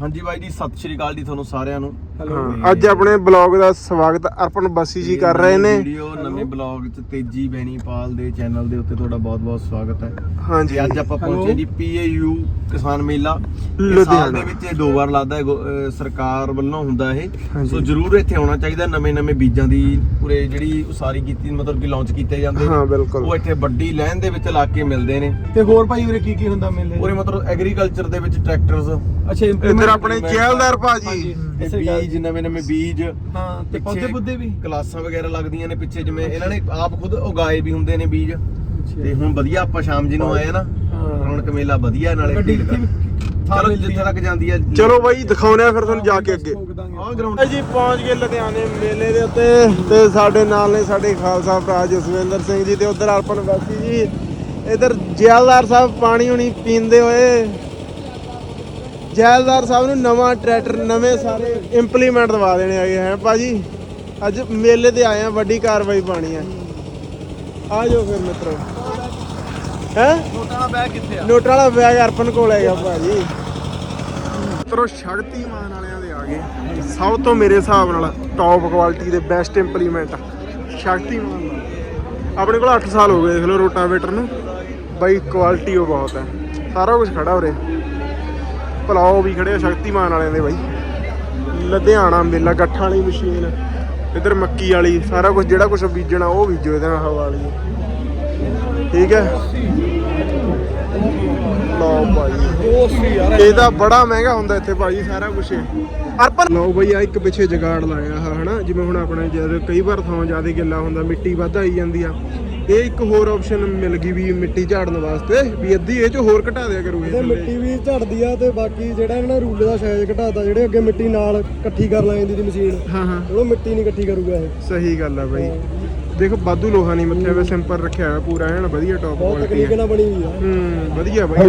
ਹਾਂਜੀ ਬਾਈ ਜੀ ਸਤਿ ਸ਼੍ਰੀ ਅਕਾਲ ਜੀ ਤੁਹਾਨੂੰ ਸਾਰਿਆਂ ਨੂੰ। ਹਾਂ। ਅੱਜ ਆਪਣੇ ਬਲੌਗ ਦਾ ਸਵਾਗਤ ਅਰਪਨ ਬੱਸੀ ਜੀ ਕਰ ਰਹੇ ਨੇ। ਵੀਡੀਓ ਨਵੇਂ ਬਲੌਗ ਚ ਤੇਜੀ ਬੈਣੀਪਾਲ ਦੇ ਚੈਨਲ ਦੇ ਉੱਤੇ ਤੁਹਾਡਾ ਬਹੁਤ-ਬਹੁਤ ਸਵਾਗਤ ਹੈ। ਹਾਂਜੀ। ਤੇ ਅੱਜ ਆਪਾਂ ਪਹੁੰਚੇ ਜੀ ਪੀਏਯੂ ਕਿਸਾਨ ਮੇਲਾ। ਇਹ ਸਾਲ ਲੁਧਿਆਣਾ। ਦੇ ਵਿੱਚ ਇਹ ਦੋ ਵਾਰ ਲੱਗਦਾ ਹੈ ਗੋ- ਅਹ ਸਰਕਾਰ ਵੱਲੋਂ ਹੁੰਦਾ ਇਹ। ਹਾਂਜੀ। ਸੋ ਜਰੂਰ ਇੱਥੇ ਆਉਣਾ ਚਾਹੀਦਾ ਨਵੇਂ-ਨਵੇਂ ਬੀਜਾਂ ਦੀ ਪੂਰੇ ਜਿਹੜੀ ਉਸਾਰੀ ਕੀਤੀ ਮਤਲਬ ਕਿ ਲਾਂਚ ਕੀਤੇ ਜਾਂਦੇ। ਹਾਂ ਉਹ ਬਿਲਕੁਲ ਇੱਥੇ ਵੱਡੀ ਲਾਈਨ ਦੇ ਵਿੱਚ ਲਾ ਕੇ ਮਿਲਦੇ ਨੇ। ਤੇ ਹੋਰ ਭਾਈ ਉਰੇ ਕੀ ਕੀ ਹੁੰਦਾ ਮੇਲੇ ਪੂਰੇ ਮਤਲਬ ਐਗਰੀਕਲਚਰ ਦੇ ਵਿੱਚ ਟਰੈਕਟਰਸ ਅੱਛਾ ਇੱਧਰ ਆਪਣੇ ਜੈਲਦਾਰ ਭਾਜੀ। ਬੀਜ ਨਵੇਂ-ਨਵੇਂ ਬੀਜ ਹਾਂ ਤੇ ਪੌਦੇ ਪੁੱਦੇ ਵੀ। ਕਲਾਸਾਂ ਵਗੈਰਾ ਲੱਗਦੀਆਂ ਨੇ ਪਿੱਛੇ ਜਿਵੇਂ ਇਹਨਾਂ ਨੇ ਆਪ ਖੁਦ ਉਗਾਏ ਵੀ ਹੁੰਦੇ ਨੇ ਬੀਜ। ਤੇ ਹੁਣ ਵਧੀਆ ਆਪਾਂ ਸ਼ਾਮ ਜੀ ਨੂੰ ਆਏ ਆ ਨਾ। ਰੌਣਕ ਮੇਲਾ ਵਧੀਆ ਨਾਲੇ ਗੱਡੀ। ਚਲੋ ਜਿੱਥੇ ਤੱਕ ਜਾਂਦੀ ਹੈ ਚਲੋ ਬਾਈ ਦਿਖਾਉਨੇ ਆ ਫਿਰ ਤੁਹਾਨੂੰ ਜਾ ਕੇ ਅੱਗੇ। ਆਹ ਗਰਾਊਂਡ ਜੀ ਪਹੁੰਚ ਗਏ ਲੁਧਿਆਣੇ ਮੇਲੇ ਦੇ ਉੱਤੇ ਤੇ ਸਾਡੇ ਨਾਲ ਨੇ ਸਾਡੇ ਖਾਲਸਾ ਭਰਾ ਜਸਵਿੰਦਰ ਸਿੰਘ ਜੀ ਤੇ ਉਧਰ ਅਰਪਨ ਵਾਸੀ ਜੀ। ਇਧਰ ਜੈਲਦਾਰ ਸਾਹਿਬ ਪਾਣੀ ਹੁਣੀ ਪੀਂਦੇ ਹੋਏ ਜੈਲਦਾਰ ਸਾਹਿਬ ਨੂੰ ਨਵਾਂ ਟਰੈਕਟਰ ਨਵੇਂ ਸਾਰੇ ਇੰਪਲੀਮੈਂਟ ਦਵਾ ਦੇਣੇ ਹੈਗੇ ਹੈ। ਭਾਜੀ ਅੱਜ ਮੇਲੇ ਤੇ ਆਏ ਆ ਵੱਡੀ ਕਾਰਵਾਈ ਪਾਣੀ ਹੈ। ਆ ਜਾਓ ਫਿਰ ਮਿੱਤਰੋ। ਹੈ? ਨੋਟਾਂ ਦਾ ਬੈਗ ਕਿੱਥੇ ਆ? ਨੋਟ ਵਾਲਾ ਬੈਗ ਅਰਪਨ ਕੋਲ ਹੈਗਾ ਭਾਜੀ। ਮਿੱਤਰੋ ਸ਼ਕਤੀਮਾਨ ਵਾਲਿਆਂ ਦੇ ਆ ਗਏ। ਸਭ ਤੋਂ ਮੇਰੇ ਹਿਸਾਬ ਨਾਲ ਟੌਪ ਕੁਆਲਿਟੀ ਦੇ ਬੈਸਟ ਇੰਪਲੀਮੈਂਟ ਸ਼ਕਤੀਮਾਨ। ਆਪਣੇ ਕੋਲ 8 ਸਾਲ ਹੋ ਗਏ ਦੇਖ ਲਓ ਰੋਟਾਵੇਟਰ ਨੂੰ। ਬਾਈ ਕੁਆਲਿਟੀ ਉਹ ਬਹੁਤ ਹੈ। ਸਾਰਾ ਕੁਝ ਖੜਾ ਉਰੇ। ਪਲਾਓ ਵੀ ਖੜੇ ਆ, ਸ਼ਕਤੀਮਾਨ ਵਾਲਿਆਂ ਦੇ ਬਾਈ। ਲੁਧਿਆਣਾ ਮੇਲਾ, ਗੱਠਾਂ ਵਾਲੀ ਮਸ਼ੀਨ, ਇੱਧਰ ਮੱਕੀ ਵਾਲੀ, ਸਾਰਾ ਕੁਝ ਜਿਹੜਾ ਕੁਝ ਬੀਜਣਾ, ਉਹ ਬੀਜੋ ਇਹਦੇ ਨਾਲ ਹਵਾ ਵਾਲੀ। ਠੀਕ ਹੈ? ਲਓ ਭਾਈ। ਇਹਦਾ ਬੜਾ ਮਹਿੰਗਾ ਹੁੰਦਾ ਇੱਥੇ ਭਾਜੀ ਸਾਰਾ ਕੁਝ ਅਰਪਨ ਲਓ ਬਈ ਆ ਇੱਕ ਪਿੱਛੇ ਜਗਾੜ ਲਾਇਆ ਹਨਾ? ਜਿਵੇਂ ਹੁਣ ਆਪਣੇ ਜਦ ਕਈ ਵਾਰ ਥਾਂ ਜ਼ਿਆਦਾ ਗਿੱਲਾ ਹੁੰਦਾ, ਮਿੱਟੀ ਵੱਧ ਆਈ ਜਾਂਦੀ ਆ। ਇਹ ਇੱਕ ਹੋਰ ਆਪਸ਼ਨ ਮਿਲ ਗਈ ਵੀ ਮਿੱਟੀ ਝਾੜਨ ਵਾਸਤੇ। ਵੀ ਅੱਧੀ ਇਹ ਚ ਹੋਰ ਘਟਾ ਦਿਆ ਕਰੂ ਇਹ ਤੇ। ਮਿੱਟੀ ਵੀ ਝੜਦੀ ਆ ਤੇ ਬਾਕੀ ਜਿਹੜਾ ਇਹਨਾਂ ਨੇ ਰੂਲੇ ਦਾ ਸਾਈਜ਼ ਘਟਾਤਾ ਜਿਹੜੇ ਅੱਗੇ ਮਿੱਟੀ ਨਾਲ ਇਕੱਠੀ ਕਰ ਲੈਂਦੀ ਦੀ ਮਸ਼ੀਨ ਹਾਂ ਹਾਂ। ਉਹ ਮਿੱਟੀ ਨਹੀਂ ਇਕੱਠੀ ਕਰੂਗਾ ਇਹ। ਸਹੀ ਗੱਲ ਆ ਬਈ। ਦੇਖੋ ਬਾਦੂ ਲੋਹਾ ਨਹੀਂ ਮੱਥੇ ਵੇ ਸਿੰਪਲ ਰੱਖਿਆ ਹੋਇਆ ਪੂਰਾ ਐਨ ਵਧੀਆ ਟੌਪ ਬਹੁਤ ਕੁਆਲਿਟੀ ਤਕਨੀਕ ਨਾਲ ਬਣੀ ਹੋਈ ਆ। ਹੂੰ ਵਧੀਆ ਬਾਈ।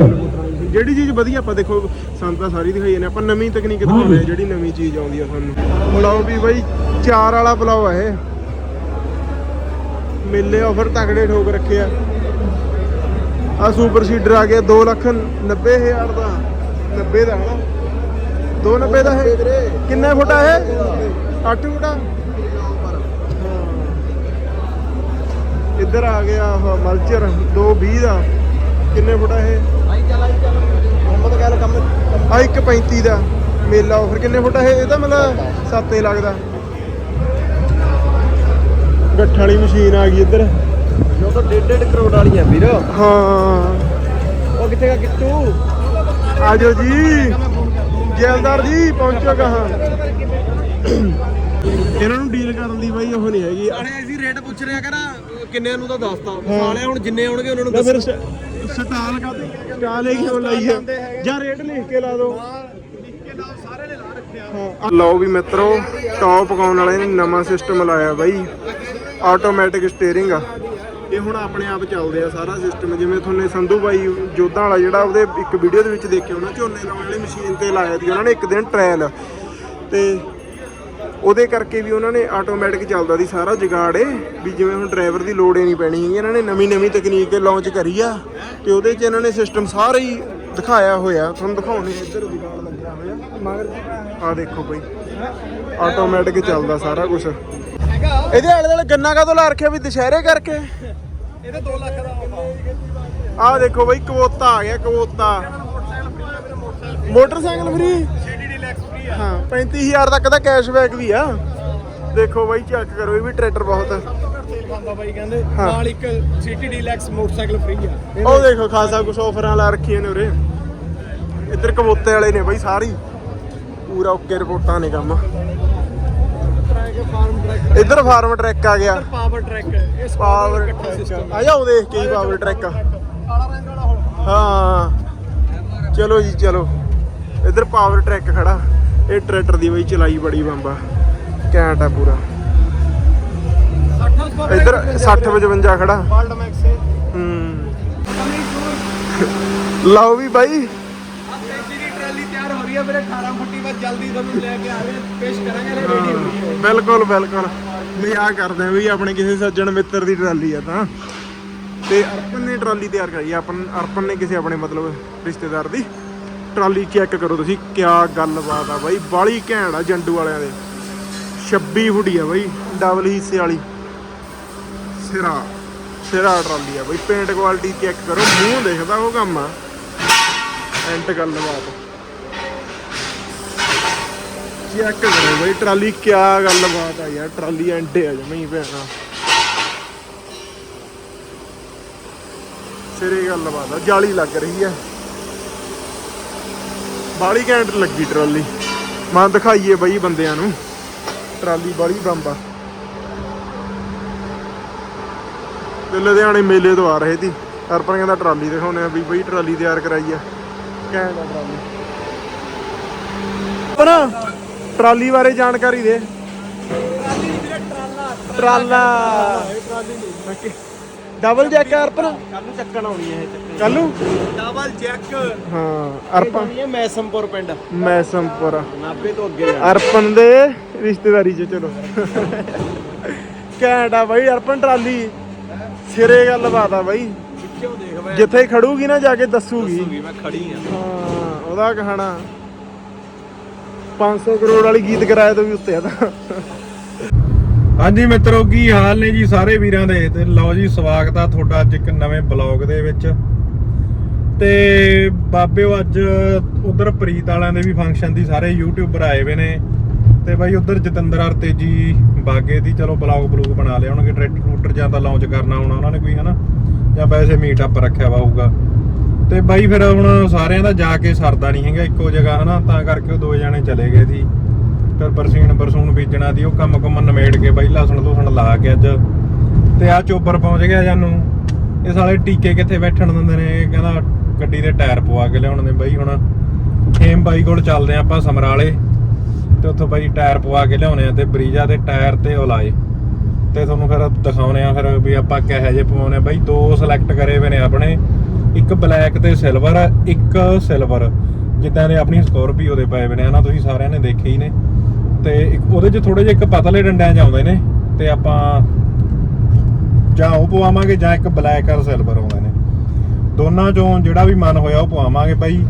ਜਿਹੜੀ ਚੀਜ਼ ਵਧੀਆ ਆਪਾਂ ਦੇਖੋ ਸਾਨੂੰ ਤਾਂ ਸਾਰੀ ਦਿਖਾਈ ਜਾਂਦੇ ਆਪਾਂ ਨਵੀਂ ਤਕਨੀਕ ਦਿਖਾਉਂਦੇ ਆ ਜਿਹੜੀ ਨਵੀਂ ਚੀਜ਼ ਆਉਂਦੀ ਆ ਸਾਨੂੰ। ਬੁਲਾਓ ਵੀ ਬਾਈ ਚਾਰ ਵਾਲਾ ਬੁਲਾਓ ਆ ਇਹ। ਮੇਲੇ ਆਫਰ ਤਗੜੇ ਠੋਕ ਰੱਖੇ ਆ। ਆ ਸੁਪਰ ਸੀਡਰ ਆ ਗਿਆ 2 ਲੱਖ 90 ਹਜ਼ਾਰ ਦਾ। 90 ਦਾ ਹਨਾ? 290 ਦਾ ਹੈ ਕਿੰਨੇ ਫੁੱਟ ਆ ਇਹ? 8 ਫੁੱਟ ਆ? ਇੱਧਰ ਆ ਗਿਆ ਆਹ ਮਲਚਰ 220 ਦਾ। ਕਿੰਨੇ ਫੁੱਟ ਆ ਇਹ? ਆਈ ਚੱਲ ਆਈ ਚੱਲ। ਮੁਹੰਮਦ ਕਹਿ ਕੰਮ ਆ 135 ਦਾ। ਮੇਲਾ ਆਫਰ ਕਿੰਨੇ ਫੁੱਟ ਆ ਇਹ? ਤਾਂ ਮਤਲਬ ਸੱਤੇ ਲੱਗਦਾ ਗੱਠ ਵਾਲੀ ਮਸ਼ੀਨ ਆ ਗਈ ਇੱਧਰ। ਜੋ ਤਾਂ 1.5 ਕਰੋੜ ਵਾਲੀ ਆ ਵੀਰ। ਹਾਂ। ਉਹ ਕਿੱਥੇ ਗਾ ਕਿੱਟੂ ਆਜੋ ਜੀ। ਜੈਲਦਾਰ ਜੀ ਪਹੁੰਚੋ ਕਹਾਂ ਇਹਨਾਂ ਨੂੰ ਡੀਲ ਕਰਨ ਦੀ ਬਾਈ ਉਹ ਨਹੀਂ ਹੈਗੀ। ਅਰੇ ਅਸੀਂ ਰੇਟ ਪੁੱਛ ਰਿਆ ਕਰਾਂ ਕਿੰਨੇ ਨੂੰ ਤਾਂ ਦੱਸਤਾ। ਸਾਲੇ ਹੁਣ ਜਿੰਨੇ ਆਉਣਗੇ ਉਹਨਾਂ ਨੂੰ ਤਾਂ ਫਿਰ ਸਟਾਲ ਕਾਤੇ ਸਟਾਲ ਹੀ ਕਿਉਂ ਲਾਈ ਹੈ ਜਾਂ ਰੇਟ ਲਿਖ ਕੇ ਲਾ ਦੋ ਹਾਂ। ਲਓ ਵੀ ਮਿੱਤਰੋ ਟੌਪ ਪਕਾਉਣ ਵਾਲੇ ਨੇ ਨਵਾਂ ਸਿਸਟਮ ਲਾਇਆ ਬਾਈ। ਆਟੋਮੈਟਿਕ ਸਟੀਅਰਿੰਗ ਆ। ਇਹ ਹੁਣ ਆਪਣੇ ਆਪ ਚੱਲਦੇ ਆ ਸਾਰਾ ਸਿਸਟਮ ਜਿਵੇਂ ਤੁਹਾਨੂੰ ਸੰਧੂ ਬਾਈ ਜੋਧਾਂ ਵਾਲਾ ਜਿਹੜਾ ਉਹਦੇ ਇੱਕ ਵੀਡੀਓ ਦੇ ਵਿੱਚ ਦੇਖਿਆ ਉਹਨਾਂ ਝੋਨੇ ਲਾਉਣ ਵਾਲੀ ਮਸ਼ੀਨ ਤੇ ਲਾਇਆ ਸੀ, ਉਹਨਾਂ ਨੇ ਇੱਕ ਦਿਨ ਟ੍ਰਾਇਲ ਤੇ ਉਹਦੇ ਕਰਕੇ ਵੀ ਉਹਨਾਂ ਨੇ ਆਟੋਮੈਟਿਕ ਚੱਲਦਾ ਸੀ ਸਾਰਾ ਜਗਾੜ ਏ ਵੀ ਜਿਵੇਂ ਹੁਣ ਡਰਾਈਵਰ ਦੀ ਲੋੜ ਹੀ ਨਹੀਂ ਪੈਣੀ ਹੈਗੀ, ਇਹਨਾਂ ਨੇ ਨਵੀਂ ਨਵੀਂ ਤਕਨੀਕ ਲਾਂਚ ਕਰੀ ਆ, ਤੇ ਉਹਦੇ 'ਚ ਇਹਨਾਂ ਨੇ ਸਿਸਟਮ ਸਾਰਾ ਹੀ ਦਿਖਾਇਆ ਹੋਇਆ। ਤੁਹਾਨੂੰ ਦਿਖਾਉਣੇ ਇੱਧਰ ਜਗਾੜ ਲੱਗਿਆ ਹੋਇਆ। ਮਗਰ ਆ ਦੇਖੋ ਬਈ ਆਟੋਮੈਟਿਕ ਚੱਲਦਾ ਸਾਰਾ ਕੁਝ ਇਹਦੇ ਆਲੇ ਦੁਆਲੇ ਗੰਨਾ ਕਾਹਤੋਂ ਲਾ ਰੱਖਿਆ ਵੀ ਦੁਸ਼ਹਿਰੇ ਕਰਕੇ? ਇਹਦੇ 2 ਲੱਖ ਦਾ ਆਹ ਦੇਖੋ ਬਈ ਕਵੋਤਾ ਆ ਗਿਆ ਕਵੋਤਾ ਮੋਟਰਸਾਈਕਲ ਫ੍ਰੀ? ਸੀਡੀਡੀ ਲੈਕਸ ਫ੍ਰੀ ਆ। ਹਾਂ 35000 ਤੱਕ ਦਾ ਕੈਸ਼ਬੈਕ ਵੀ ਆ। ਦੇਖੋ ਬਾਈ ਚੈੱਕ ਕਰੋ ਇਹ ਵੀ ਟਰੈਕਟਰ ਬਹੁਤ ਖਾਂਦਾ ਬਾਈ ਕਹਿੰਦੇ। ਹਾਂ। ਨਾਲ ਇੱਕ ਸੀਟੀਡੀ ਲੈਕਸ ਮੋਟਰਸਾਈਕਲ ਫ੍ਰੀ ਆ। ਉਹ ਦੇਖੋ ਖਾਸਾ ਕੁਛ ਆਫਰਾਂ ਲਾ ਰੱਖੀਆਂ ਨੇ ਉਰੇ। ਇੱਧਰ ਕਬੂਤੇ ਵਾਲੇ ਨੇ ਬਾਈ ਸਾਰੀ। ਪੂਰਾ ਓਕੇ ਰਿਪੋਰਟਾਂ ਨੇ ਕੰਮ। ਫਾਰਮ ਟਰੈਕ ਇੱਧਰ ਫਾਰਮ ਟਰੈਕ ਆ ਗਿਆ। ਪਾਵਰ ਟਰੈਕ ਇਹ ਪਾਵਰ ਆ। ਜਾਓ ਦੇਖ ਕੇ ਪਾਵਰ ਟਰੈਕ ਕਾਲਾ ਰੰਗ ਵਾਲਾ ਹੁਣ। ਹਾਂ। ਚਲੋ ਜੀ ਚਲੋ। ਇੱਧਰ ਪਾਵਰ ਟਰੈਕ ਖੜਾ। ਇਹ ਟਰੈਕਟਰ ਦੀ ਬਈ ਚਲਾਈ ਬੜੀ ਬੰਬਾ। ਘੈਂਟ ਆ ਪੂਰਾ। 60 ਇੱਧਰ 60 55 ਖੜਾ। ਵਰਲਡ ਮੈਕਸ ਹੈ। ਲਓ ਵੀ ਬਾਈ। ਤਿਆਰ ਹੋ 18 ਫੁੱਟੀ ਬਾਅਦ ਜਲਦੀ ਤੁਹਾਨੂੰ ਲੈ ਕੇ ਆ ਰਹੇ ਪੇਸ਼ ਕਰਾਂਗੇ ਰੈਡੀ ਹੋ ਹੈ। ਬਿਲਕੁਲ ਬਿਲਕੁਲ। ਮਜ਼ਾਕ ਕਰਦੇ ਆ ਵੀ ਆਪਣੇ ਕਿਸੇ ਸੱਜਣ ਮਿੱਤਰ ਦੀ ਟਰਾਲੀ ਆ ਤਾਂ। ਤੇ ਅਰਪਨ ਨੇ ਟਰਾਲੀ ਤਿਆਰ ਕਰੀ ਆਪਨ ਅਰਪਨ ਨੇ ਕਿਸੇ ਆਪਣੇ ਮਤਲਬ ਰਿਸ਼ਤੇਦਾਰ ਦੀ ਟਰਾਲੀ ਚੈੱਕ ਕਰੋ ਤੁਸੀਂ, ਕਿਆ ਗੱਲਬਾਤ ਆ ਬਾਈ। ਬਾਲੀ ਘੈਂਟ ਆ ਜੰਡੂ ਵਾਲਿਆਂ ਦੇ। 26 ਫੁੱਟੀ ਆ ਬਾਈ, ਡਬਲ ਹਿੱਸੇ ਵਾਲੀ। ਸਿਰਾ ਸਿਰਾ ਟਰਾਲੀ ਆ ਬਾਈ। ਪੇਂਟ ਕੁਆਲਿਟੀ ਚੈੱਕ ਕਰੋ। ਮੂੰਹ ਦੇਖਦਾ ਉਹ ਕੰਮ ਆ। ਐਂਟ ਗੱਲਬਾਤ। ਚੈੱਕ ਕਰੋ ਬਾਈ, ਟਰਾਲੀ ਕਿਆ ਗੱਲਬਾਤ ਆ ਯਾਰ, ਟਰਾਲੀ ਐਂਟੇ ਆ ਜਮਈ ਭੈਣਾ। ਸਿਰੇ ਗੱਲਬਾਤ ਆ, ਜਾਲੀ ਲੱਗ ਰਹੀ ਆ। ਬਾਲੀ ਘੈਂਟ ਲੱਗੀ ਟਰਾਲੀ। ਮਾਂ ਦਿਖਾਈਏ ਬਾਈ ਬੰਦਿਆਂ ਨੂੰ। ਟਰਾਲੀ ਬਾਲੀ ਬੰਬਾ ਤੇ ਲੁਧਿਆਣੇ ਮੇਲੇ ਤੋਂ ਆ ਰਹੇ ਸੀ। ਅਰਪਣ ਕਹਿੰਦਾ ਟਰਾਲੀ ਦਿਖਾਉਣੇ ਆ ਵੀ ਬਈ, ਟਰਾਲੀ ਤਿਆਰ ਕਰਾਈ ਆ। ਘੈਂਟ ਆ ਟਰਾਲੀ। ਪਰ ਟਰਾਲੀ ਬਾਰੇ ਜਾਣਕਾਰੀ ਦੇ। ਟਰਾਲਾ। ਡਬਲ ਜੈਕ ਅਰਪਣ ਕੱਲ ਨੂੰ ਚੱਕਣ ਆਉਣੀ ਹੈ ਇਹ ਕੱਲ ਨੂੰ? ਡਬਲ ਚੈੱਕ ਹਾਂ ਅਰਪਣ ਇਹ ਮੈਸਮਪੁਰ ਪਿੰਡ। ਮੈਸਮਪੁਰ ਨਾਭੇ ਤੋਂ ਅੱਗੇ ਜਾ ਅਰਪਣ ਦੇ ਰਿਸ਼ਤੇਦਾਰੀ ਚ ਚਲੋ। ਘੈਂਟ ਆ ਬਾਈ ਅਰਪਣ ਟਰਾਲੀ। ਸਿਰੇ ਗੱਲਬਾਤ ਆ ਬਾਈ। ਜਿੱਥੇ ਖੜੂਗੀ ਨਾ ਜਾ ਕੇ ਦੱਸੂਗੀ। ਦੱਸੂਗੀ ਮੈਂ ਖੜੀ ਆ। ਹਾਂ ਉਹਦਾ ਕਹਾਣਾ। 500 ਕਰੋੜ ਵਾਲੀ ਗੀਤ ਕਰਾਇਆ ਤੋਂ ਵੀ ਉੱਤੇ ਆ ਤਾਂ। ਹਾਂਜੀ ਮਿੱਤਰੋ, ਕੀ ਹਾਲ ਨੇ ਜੀ ਸਾਰੇ ਵੀਰਾਂ ਦੇ? ਤੇ ਲਓ ਜੀ, ਸਵਾਗਤ ਆ ਤੁਹਾਡਾ ਅੱਜ ਇੱਕ ਨਵੇਂ ਬਲੌਗ ਦੇ ਵਿੱਚ। ਤੇ ਬਾਬਿਓ, ਅੱਜ ਉਧਰ ਪ੍ਰੀਤ ਵਾਲਿਆਂ ਦੇ ਵੀ ਫੰਕਸ਼ਨ ਦੀ ਸਾਰੇ ਯੂਟਿਊਬਰ ਆਏ ਵੇ ਨੇ। ਤੇ ਬਾਈ, ਉਧਰ ਜਤਿੰਦਰ ਹਰ ਤੇਜੀ ਬਾਗੇ ਦੀ ਚਲੋ ਬਲੌਗ ਬਲੂਗ ਬਣਾ ਲਿਆ ਹੋਣਗੇ, ਟਰੈਕਟਰ ਟਰੂਟਰ ਜਾਂ ਤਾਂ ਲਾਂਚ ਕਰਨਾ ਹੋਣਾ, ਉਹਨਾਂ ਨੇ ਕੋਈ, ਹਨਾ? ਜਾਂ ਵੈਸੇ ਮੀਟ ਅਪ ਰੱਖਿਆ ਵਾ ਹੋਊਗਾ। ਤੇ ਬਾਈ ਫਿਰ ਹੁਣ ਸਾਰਿਆਂ ਦਾ ਜਾ ਕੇ ਸਰਦਾ ਨਹੀਂ ਹੈਗਾ, ਇੱਕੋ ਜਗ੍ਹਾ ਹਨਾ, ਤਾਂ ਕਰਕੇ ਉਹ ਦੋ ਜਣੇ ਚਲੇ ਗਏ ਸੀ। ਫਿਰ ਬਰਸੀਨ ਬਰਸੂਨ ਬੀਜਣਾ ਦੀ ਉਹ ਕੰਮ ਕੁਮ ਨਿਮੇੜ ਕੇ ਬਾਈ ਲਸਣ ਲੂਸਣ ਲਾ ਕੇ ਅੱਜ। ਤੇ ਆ ਚੋਬਰ ਪਹੁੰਚ ਗਿਆ ਜਾਨੂੰ। ਇਹ ਸਾਲੇ ਟੀਕੇ ਕਿੱਥੇ ਬੈਠਣ ਦਿੰਦੇ ਨੇ ਕਹਿੰਦਾ ਗੱਡੀ ਦੇ ਟਾਇਰ ਪਵਾ ਕੇ ਲਿਆਉਣ ਦੇ ਬਾਈ ਹੁਣ। ਖੇਮ ਬਾਈ ਕੋਲ ਚੱਲਦੇ ਆਪਾਂ ਸਮਰਾਲੇ। ਤੇ ਉੱਥੋਂ ਬਾਈ ਟਾਇਰ ਪਵਾ ਕੇ ਲਿਆਉਣੇ ਆ ਤੇ ਬਰੀਜਾ ਦੇ ਟਾਇਰ ਤੇ ਉਹ ਲਾਏ। ਤੇ ਤੁਹਾਨੂੰ ਫਿਰ ਦਿਖਾਉਣੇ ਆ ਫਿਰ ਵੀ ਆਪਾਂ ਕਿਹੋ ਜਿਹੇ ਪਵਾਉਣੇ ਆ। ਬਾਈ ਦੋ ਸਿਲੈਕਟ ਕਰੇ ਹੋਏ ਨੇ ਆਪਣੇ। ਇੱਕ ਬਲੈਕ ਤੇ ਸਿਲਵਰ ਇੱਕ ਸਿਲਵਰ ਜਿੱਦਾਂ ਨੇ ਆਪਣੀ ਸਕੋਰਪੀਓ ਦੇ ਪਏ ਹੋਏ ਨੇ, ਹਨਾ, ਤੁਸੀਂ ਸਾਰਿਆਂ ਨੇ ਦੇਖੇ ਹੀ ਨੇ। ਤੇ ਉਹਦੇ 'ਚ ਥੋੜੇ ਜਿਹੇ ਇੱਕ ਪਤਲੇ ਡੰਡਿਆਂ 'ਚ ਆਉਂਦੇ ਨੇ, ਤੇ ਆਪਾਂ ਜਾਂ ਉਹ ਪਵਾਵਾਂਗੇ ਜਾਂ ਇੱਕ ਬਲੈਕ ਔਰ ਸਿਲਵਰ ਆਉਂਦੇ ਨੇ। ਦੋਨਾਂ ਚੋਂ ਜਿਹੜਾ ਵੀ ਮਨ ਹੋਇਆ ਉਹ ਪਵਾਵਾਂਗੇ ਬਾਈ।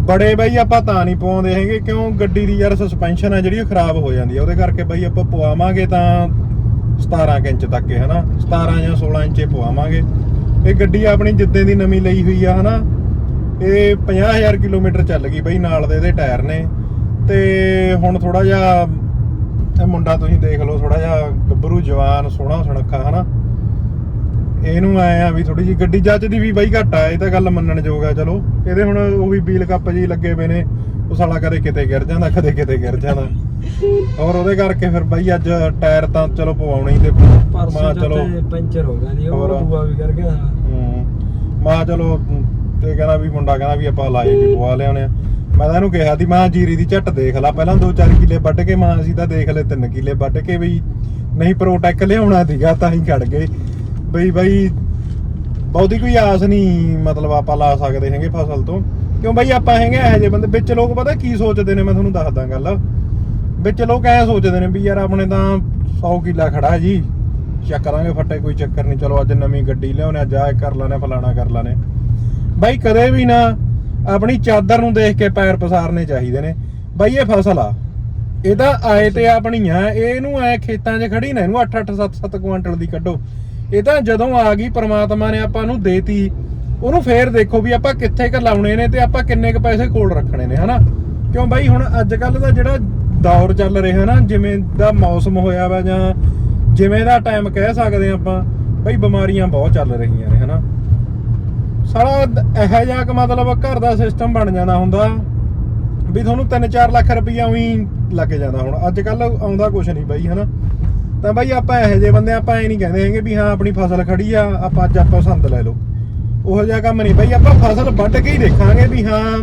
ਬੜੇ ਬਾਈ ਆਪਾਂ ਤਾਂ ਨਹੀਂ ਪਵਾਉਂਦੇ ਹੈਗੇ, ਕਿਉਂ? ਗੱਡੀ ਦੀ ਯਾਰ ਸਸਪੈਂਸ਼ਨ ਆ ਜਿਹੜੀ ਉਹ ਖਰਾਬ ਹੋ ਜਾਂਦੀ ਆ। ਉਹਦੇ ਕਰਕੇ ਬਾਈ ਆਪਾਂ ਪਵਾਵਾਂਗੇ ਤਾਂ 17 ਕੁ ਇੰਚ ਤੱਕ ਇਹ ਹਨਾ? 17 ਜਾਂ 16 ਇੰਚੇ ਪਵਾਵਾਂਗੇ। ਇਹ ਗੱਡੀ ਆਪਣੀ ਜਿੱਦਾਂ ਦੀ ਨਵੀਂ ਲਈ ਹੋਈ ਆ, ਹਨਾ? ਇਹ 50000 ਕਿਲੋਮੀਟਰ ਚੱਲ ਗਈ ਬਈ ਨਾਲ ਦੇ ਇਹਦੇ ਟਾਇਰ ਨੇ। ਤੇ ਹੁਣ ਥੋੜਾ ਜਿਹਾ ਇਹ ਮੁੰਡਾ ਤੁਸੀਂ ਦੇਖ ਲਓ ਥੋੜਾ ਜਿਹਾ ਗੱਭਰੂ ਜਵਾਨ, ਸੋਹਣਾ ਸੁਣੱਖਾ, ਹਨਾ? ਇਹਨੂੰ ਆਏ ਆ ਵੀ ਥੋੜੀ ਜੀ ਗੱਡੀ ਜੱਜਦੀ ਵੀ ਬਾਈ ਘੱਟ ਆ, ਇਹ ਤਾਂ ਗੱਲ ਮੰਨਣ ਯੋਗ ਆ, ਚਲੋ। ਇਹਦੇ ਹੁਣ ਉਹ ਵੀ ਬੀਲ ਕੱਪ ਜੀ ਲੱਗੇ ਪਏ ਨੇ ਉਹ ਸਾਲਾ ਕਦੇ ਕਿਤੇ ਗਿਰ ਜਾਂਦਾ, ਕਦੇ ਕਿਤੇ ਗਿਰ ਜਾਂਦਾ ਔਰ ਉਹਦੇ ਕਰਕੇ ਫਿਰ ਬਾਈ ਅੱਜ ਟਾਇਰ ਤਾਂ ਚਲੋ ਪਵਾਉਣਾ ਹੀ ਤੇ ਮਾ ਚਲੋ ਪੰਚਰ ਹੋ ਗਿਆ ਦੀ ਹੋਰ। ਉਹ ਦੂਆ ਵੀ ਕਰ ਗਿਆ। ਮਾ ਚਲੋ ਤੇ ਕਹਿੰਦਾ ਵੀ ਮੁੰਡਾ ਕਹਿੰਦਾ ਵੀ ਆਪਾਂ ਲਾਏ ਵੀ ਪਵਾ ਲਿਆਉਣੇ ਆ। ਮੈਂ ਤਾਂ ਇਹਨੂੰ ਕਿਹਾ ਸੀ ਮੈਂ ਜੀਰੀ ਦੀ ਝੱਟ ਦੇਖ ਲਾ ਪਹਿਲਾਂ 2-4 ਕਿੱਲੇ ਵੱਢ ਕੇ ਮਾਂ ਅਸੀਂ ਤਾਂ ਦੇਖ ਲਏ 3 ਕਿੱਲੇ ਵੱਢ ਕੇ ਵੀ ਨਹੀਂ ਪ੍ਰੋਟੈਕ ਲਿਆਉਣਾ ਸੀਗਾ ਤਾਂ ਹੀ ਖੜ ਗਏ। ਬਈ ਬਾਈ ਬਹੁਤੀ ਕੋਈ ਆਸ ਨਹੀਂ ਮਤਲਬ ਆਪਾਂ ਲਾ ਸਕਦੇ ਹੈਗੇ ਫਸਲ ਤੋਂ। ਕਿਉਂ ਬਾਈ ਆਪਾਂ ਹੈਗੇ ਇਹੋ ਜਿਹੇ ਬੰਦੇ ਵਿੱਚ ਲੋਕ ਪਤਾ ਕੀ ਸੋਚਦੇ ਨੇ ਮੈਂ ਤੁਹਾਨੂੰ ਦੱਸਦਾ ਗੱਲ। ਵਿੱਚ ਲੋਕ ਐ ਸੋਚਦੇ ਨੇ ਵੀ ਯਾਰ ਆਪਣੇ ਤਾਂ 100 ਕਿੱਲਾ ਖੜਾ ਜੀ। ਚੈੱਕ ਕਰਾਂਗੇ, ਫੱਟੇ ਕੋਈ ਚੱਕਰ ਨਹੀਂ। ਚਲੋ ਅੱਜ ਨਵੀਂ ਗੱਡੀ ਲਿਆਉਣੇ, ਅੱਜ ਆ ਕਰ ਲਾਣੇ, ਫਲਾਣਾ ਕਰ ਲਾਣੇ। ਬਾਈ ਕਦੇ ਵੀ ਨਾ ਆਪਣੀ ਚਾਦਰ ਨੂੰ ਦੇਖ ਕੇ ਪੈਰ ਪਸਾਰਨੇ ਚਾਹੀਦੇ ਨੇ। ਬਾਈ ਇਹ ਫਸਲ ਆ। ਇਹ ਆਏ ਤੇ ਆਪਣੀ ਆ। ਇਹਨੂੰ ਐ ਖੇਤਾਂ 'ਚ ਖੜੀ ਨਾ, ਇਹਨੂੰ 8 8 7 7 ਕੁਆਂਟਲ ਦੀ ਕੱਢੋ। ਇਹ ਤਾਂ ਜਦੋਂ ਆ ਗਈ, ਪ੍ਰਮਾਤਮਾ ਨੇ ਆਪਾਂ ਨੂੰ ਦੇਤੀ। ਉਹਨੂੰ ਫੇਰ ਦੇਖੋ ਵੀ ਆਪਾਂ ਕਿੱਥੇ ਕ ਲਾਉਣੇ ਨੇ ਤੇ ਆਪਾਂ ਕਿੰਨੇ ਕ ਪੈਸੇ ਕੋਲ ਰੱਖਣੇ ਨੇ, ਹਨਾ? ਕਿਉਂ ਬਾਈ ਹੁਣ ਅੱਜ ਕੱਲ ਦਾ ਜਿਹੜਾ ਦੌਰ ਚੱਲ ਰਿਹਾ ਨਾ, ਜਿਵੇਂ ਦਾ ਮੌਸਮ ਹੋਇਆ ਵਾ ਜਾਂ ਜਿਵੇਂ ਦਾ ਟਾਈਮ ਕਹਿ ਸਕਦੇ ਹਾਂ ਆਪਾਂ, ਬਈ ਬਿਮਾਰੀਆਂ ਬਹੁਤ ਚੱਲ ਰਹੀਆਂ ਨੇ, ਹਨਾ? ਸਾਰਾ ਇਹੋ ਜਿਹਾ ਕਿ ਮਤਲਬ ਘਰ ਦਾ ਸਿਸਟਮ ਬਣ ਜਾਂਦਾ ਹੁੰਦਾ, ਵੀ ਤੁਹਾਨੂੰ 3-4 ਲੱਖ ਰੁਪਈਆ ਉਹੀ ਲੱਗ ਜਾਂਦਾ ਹੁਣ। ਅੱਜ ਕੱਲ ਆਉਂਦਾ ਕੁਝ ਨਹੀਂ ਬਈ, ਹਨਾ? ਤਾਂ ਬਈ ਆਪਾਂ ਇਹੋ ਜਿਹੇ ਬੰਦੇ, ਆਪਾਂ ਐ ਨਹੀਂ ਕਹਿੰਦੇ ਹੈਗੇ ਵੀ ਹਾਂ, ਆਪਣੀ ਫਸਲ ਖੜੀ ਆ, ਆਪਾਂ ਅੱਜ ਆਪਾਂ ਸੰਦ ਲੈ ਲਓ। ਉਹੋ ਜਿਹਾ ਕੰਮ ਨਹੀਂ। ਬਈ ਆਪਾਂ ਫਸਲ ਵੱਢ ਕੇ ਹੀ ਦੇਖਾਂਗੇ ਵੀ ਹਾਂ